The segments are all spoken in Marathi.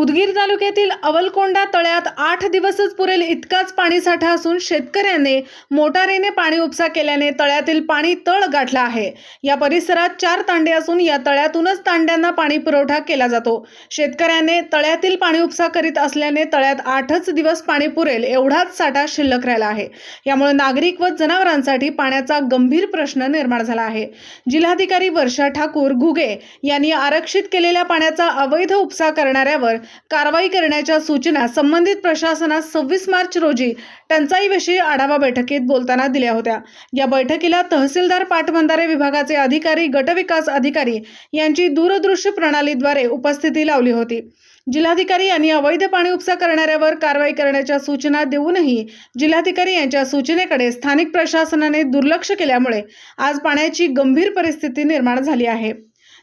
उदगीर तालुक्यातील अवलकोंडा तळ्यात आठ दिवसच पुरेल इतकाच पाणीसाठा असून शेतकऱ्याने मोटारीने पाणी उपसा केल्याने तळ्यातील पाणी तळ गाठला आहे. या परिसरात चार तांडे असून या तळ्यातूनच तांड्यांना पाणी पुरवठा केला जातो. शेतकऱ्याने तळ्यातील पाणी उपसा करीत असल्याने तळ्यात आठच दिवस पाणी पुरेल एवढाच साठा शिल्लक राहिला आहे. यामुळे नागरिक व जनावरांसाठी पाण्याचा गंभीर प्रश्न निर्माण झाला आहे. जिल्हाधिकारी वर्षा ठाकूर घुगे यांनी आरक्षित केलेल्या पाण्याचा अवैध उपसा करणाऱ्यावर कारवाई करण्याच्या सूचना संबंधित प्रशासनास सव्वीस मार्च रोजी टंचाईविषयी आढावा बैठकीत बोलताना दिल्या होत्या. या बैठकीला तहसीलदार पाटबंधारे विभागाचे अधिकारी गटविकास अधिकारी यांची दूरदृश्य प्रणालीद्वारे उपस्थिती लावली होती. जिल्हाधिकारी यांनी अवैध पाणी उपसा करणाऱ्यावर कारवाई करण्याच्या सूचना देऊनही जिल्हाधिकारी यांच्या सूचनेकडे स्थानिक प्रशासनाने दुर्लक्ष केल्यामुळे आज पाण्याची गंभीर परिस्थिती निर्माण झाली आहे.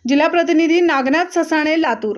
जिल्हा प्रतिनिधी नागनाथ ससाणे लातूर